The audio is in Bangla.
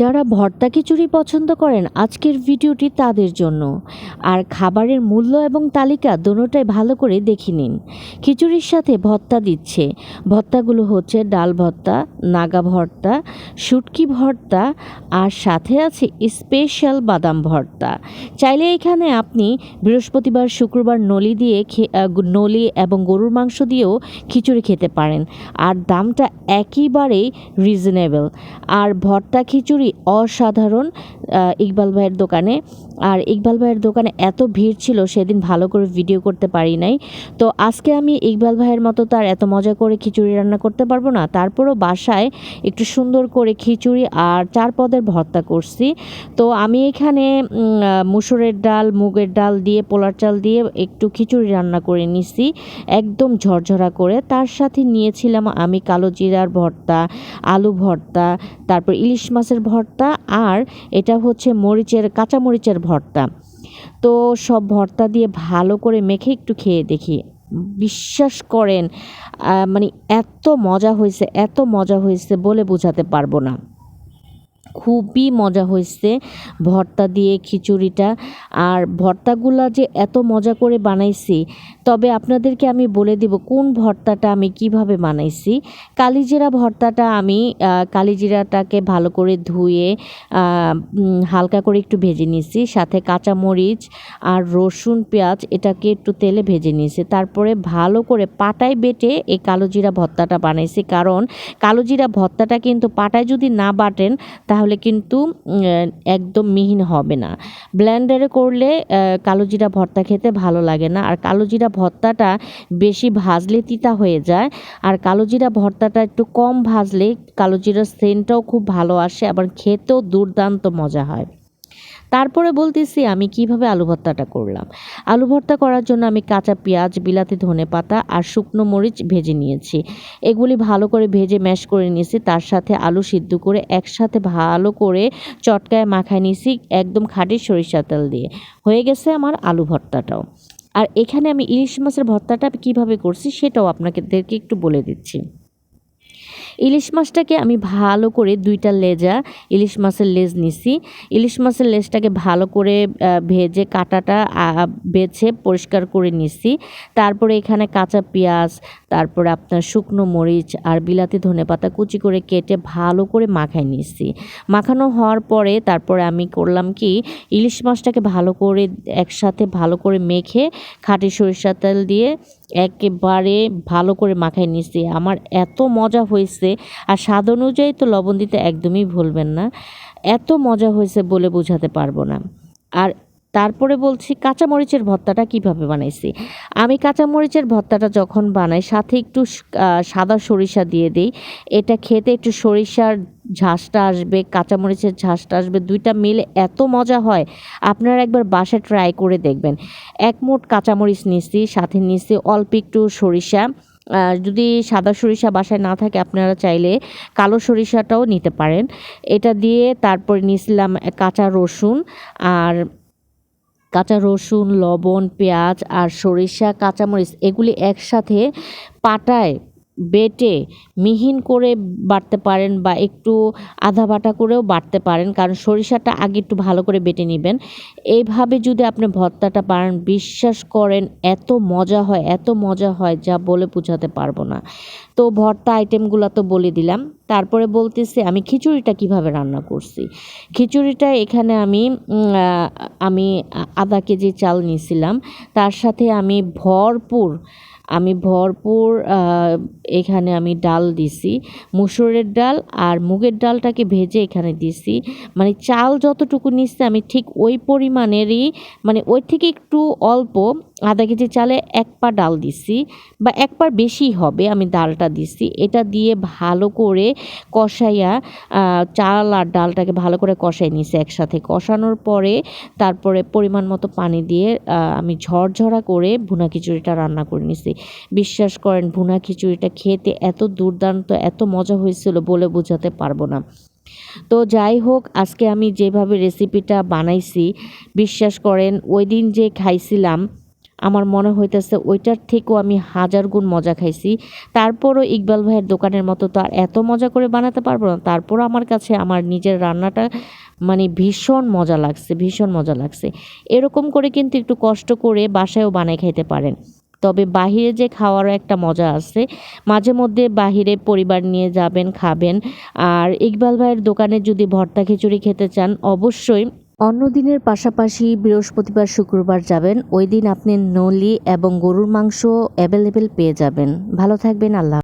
যারা ভর্তা খিচুড়ি পছন্দ করেন, আজকের ভিডিওটি তাদের জন্য। আর খাবারের মূল্য এবং তালিকা দোনোটাই ভালো করে দেখে নিন। খিচুড়ির সাথে ভর্তা দিচ্ছে। ভর্তাগুলো হচ্ছে ডাল ভর্তা, নাগা ভর্তা, শুটকি ভর্তা, আর সাথে আছে স্পেশাল বাদাম ভর্তা। চাইলে এখানে আপনি বৃহস্পতিবার, শুক্রবার নলি দিয়ে নলি এবং গরুর মাংস দিয়েও খিচুড়ি খেতে পারেন। আর দামটা একেবারেই রিজনেবল আর ভর্তা খিচুড়ি অসাধারণ ইকবাল ভাইয়ের দোকানে। আর ইকবাল ভাইয়ের দোকানে এত ভিড় ছিল, সেদিন ভালো করে ভিডিও করতে পারি নাই। তো আজকে আমি ইকবাল ভাইয়ের মতো তার এত মজা করে খিচুড়ি রান্না করতে পারব না, তারপরও বাসায় একটু সুন্দর করে খিচুড়ি আর চার পদের ভর্তা করছি। তো আমি এখানে মুসুরের ডাল, মুগের ডাল দিয়ে, পোলার চাল দিয়ে একটু খিচুড়ি রান্না করে নিছি, একদম ঝরঝরা করে। তার সাথে নিয়েছিলাম আমি কালো জিরার ভর্তা, আলু ভর্তা, তারপর ইলিশ মাছের ভর্তা আর এটা হচ্ছে মরিচের, কাঁচা মরিচের ভর্তা। তো সব ভর্তা দিয়ে ভালো করে মেখে একটু খেয়ে দেখি। বিশ্বাস করেন মানে এত মজা হয়েছে, এত মজা হয়েছে বলে বোঝাতে পারব না। খুবই মজা হয়েছে ভর্তা দিয়ে খিচুড়িটা। আর ভর্তাগুলা যে এত মজা করে বানাইছি, তবে আপনাদেরকে আমি বলে দিব কোন ভর্তাটা আমি কীভাবে বানাইছি। কালিজিরা ভর্তাটা আমি কালিজিরাটাকে ভালো করে ধুয়ে হালকা করে একটু ভেজে নিয়েছি। সাথে কাঁচামরিচ আর রসুন, পেঁয়াজ এটাকে একটু তেলে ভেজে নিয়েছি। তারপরে ভালো করে পাটায় বেটে এই কালোজিরা ভর্তাটা বানাইছি। কারণ কালোজিরা ভর্তাটা কিন্তু পাটায় যদি না বাটেন তাহলে কিন্তু একদম মিহিন হবে না। ব্ল্যান্ডারে করলে কালো জিরা ভর্তা খেতে ভালো লাগে না। আর কালো জিরা ভর্তাটা বেশি ভাজলে তিতা হয়ে যায়। আর কালো জিরা ভর্তাটা একটু কম ভাজলে কালো জিরার সেন্টটাও খুব ভালো আসে, আবার খেতেও দুর্দান্ত মজা হয়। তারপরে বলতেছি, আমি কীভাবে আলু ভর্তাটা করলাম? আলু ভর্তা করার জন্য আমি কাঁচা পেঁয়াজ, বিলাতি, ধনে পাতা আর শুকনো মরিচ ভেজে নিয়েছি। এগুলি ভালো করে ভেজে ম্যাশ করে নিয়েছি। তার সাথে আলু সিদ্ধ করে একসাথে ভালো করে চটকায় মাখায় নিয়েছি একদম খাঁটি সরিষা তেল দিয়ে। হয়ে গেছে আমার আলু ভর্তাটাও। আর এখানে আমি ইলিশ মাছের ভর্তাটা কীভাবে করছি সেটাও আপনাদেরকে একটু বলে দিচ্ছি। ইলিশ মাছটাকে আমি ভালো করে দুইটা লেজা ইলিশ মাছের লেজ নিছি। ইলিশ মাছের লেজটাকে ভালো করে ভেজে কাটাটা বেছে পরিষ্কার করে নিছি। তারপরে এখানে কাঁচা পেঁয়াজ, তারপরে আপনার শুকনো মরিচ আর বিলাতি ধনেপাতা কুচি করে কেটে ভালো করে মাখাই নিছি। মাখানো হওয়ার পরে তারপরে আমি করলাম কি, ইলিশ মাছটাকে ভালো করে একসাথে ভালো করে মেখে খাঁটি সরিষা তেল দিয়ে একেবারে ভালো করে মাখায় নিছি আমার এত মজা হয়েছে আর স্বাদ অনুযায়ী তো লবণ দিতে একদমই ভুলবেন না। এত মজা হয়েছে বলে বোঝাতে পারব না। আর তারপরে বলছি, কাঁচামরিচের ভর্তাটা কীভাবে বানাইছি? আমি কাঁচামরিচের ভর্তাটা যখন বানাই, সাথে একটু সাদা সরিষা দিয়ে দিই। এটা খেতে একটু সরিষার ঝাঁসটা আসবে, কাঁচামরিচের ঝাঁসটা আসবে, দুইটা মিলে এত মজা হয়। আপনারা একবার বাসায় ট্রাই করে দেখবেন। এক মোট কাঁচামরিচ নিছি, সাথে নিছি অল্প একটু সরিষা। যদি সাদা সরিষা বাসায় না থাকে, আপনারা চাইলে কালো সরিষাটাও নিতে পারেন। এটা দিয়ে তারপরে নিয়েছিলাম কাঁচা রসুন আর কাঁচা রসুন লবণ পেঁয়াজ আর সরিষা কাঁচামরিচ এগুলি একসাথে পাটায় বেটে মিহিন করে বাটতে পারেন বা একটু আধা বাটা করেও বাটতে পারেন। কারণ সরিষাটা আগে একটু ভালো করে বেটে নেবেন। এইভাবে যদি আপনি ভর্তাটা পারেন বিশ্বাস করেন, এত মজা হয়, এত মজা হয়, যা বলে বোঝাতে পারব না। তো ভর্তা আইটেমগুলো তো বলে দিলাম। তারপরে বলতেছি, আমি খিচুড়িটা কীভাবে রান্না করছি? খিচুড়িটা এখানে আমি আমি আধা কেজি চাল নিয়েছিলাম তার সাথে আমি ভরপুর আমি ভরপুর এখানে আমি ডাল দিছি। মুসুরের ডাল আর মুগের ডালটাকে ভেজে এখানে দিছি। মানে চাল যতটুকু নিচ্ছে আমি ঠিক ওই পরিমাণেরই মানে ওই থেকে একটু অল্প আধা কেজি চালে এক পা ডাল দিছি বা এক পার বেশি হবে আমি ডালটা দিছি। এটা দিয়ে ভালো করে কষাইয়া চাল আর ডালটাকে ভালো করে কষাই নিছি একসাথে। কষানোর পরে তারপরে পরিমাণ মতো পানি দিয়ে আমি ঝরঝরা করে ভুনা খিচুড়িটা রান্না করে নিছি। বিশ্বাস করেন, ভুনা খিচুড়িটা খেতে এত দুর্দান্ত, এত মজা হয়েছিল বলে বোঝাতে পারব না। তো যাই হোক, আজকে আমি যেভাবে রেসিপিটা বানাইছি, বিশ্বাস করেন ওই দিন যে খাইছিলাম আমার মনে হইতেছে ওইটার থেকেও আমি হাজার গুণ মজা খাইছি। তারপরও ইকবাল ভাইয়ের দোকানের মতো তো আর এত মজা করে বানাতে পারব না। তারপরও আমার কাছে আমার নিজের রান্নাটা মানে ভীষণ মজা লাগছে, ভীষণ মজা লাগছে। এরকম করে কিন্তু একটু কষ্ট করে বাসায়ও বানাই খাইতে পারেন। তবে বাহিরে যে খাওয়ারও একটা মজা আছে। মাঝে মধ্যে বাহিরে পরিবার নিয়ে যাবেন, খাবেন। আর ইকবাল ভাইয়ের দোকানে যদি ভর্তা খিচুড়ি খেতে চান, অবশ্যই অন্য দিনের পাশাপাশি বৃহস্পতিবার শুক্রবার যাবেন। ওই দিন আপনি নলি এবং গরুর মাংস অ্যাভেলেবেল পেয়ে যাবেন। ভালো থাকবেন, আল্লাহ